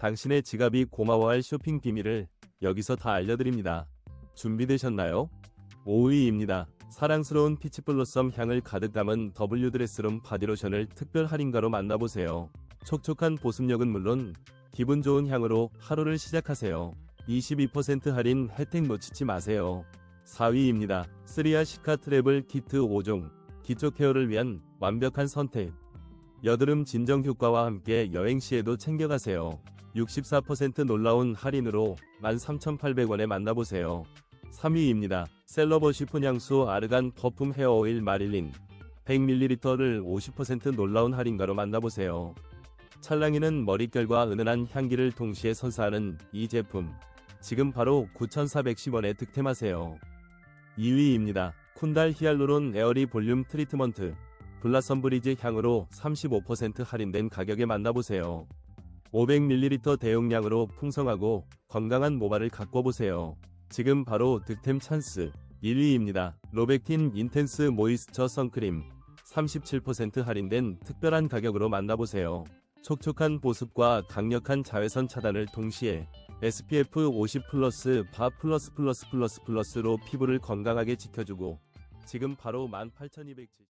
당신의 지갑이 고마워할 쇼핑 비밀을 여기서 다 알려드립니다. 준비되셨나요? 5위입니다. 사랑스러운 피치블로썸 향을 가득 담은 W 드레스룸 바디로션을 특별 할인가로 만나보세요. 촉촉한 보습력은 물론 기분 좋은 향으로 하루를 시작하세요. 22% 할인 혜택 놓치지 마세요. 4위입니다. 쓰리아 시카 트래블 키트 5종 기초 케어를 위한 완벽한 선택. 여드름 진정 효과와 함께 여행 시에도 챙겨가세요. 64% 놀라운 할인으로 13,800원에 만나보세요. 3위입니다. 셀러버 쉬폰 향수 아르간 퍼퓸 헤어 오일 마릴린 100ml를 50% 놀라운 할인가로 만나보세요. 찰랑이는 머릿결과 은은한 향기를 동시에 선사하는 이 제품. 지금 바로 9,410원에 득템하세요. 2위입니다. 쿤달 히알루론 에어리 볼륨 트리트먼트. 블라썸 브리즈 향으로 35% 할인된 가격에 만나보세요. 500ml 대용량으로 풍성하고 건강한 모발을 가꿔보세요. 지금 바로 득템 찬스. 1위입니다. 로백틴 인텐스 모이스처 선크림. 37% 할인된 특별한 가격으로 만나보세요. 촉촉한 보습과 강력한 자외선 차단을 동시에 SPF 50 플러스 바 플러스 플러스 플러스 플러스로 피부를 건강하게 지켜주고 지금 바로 18,270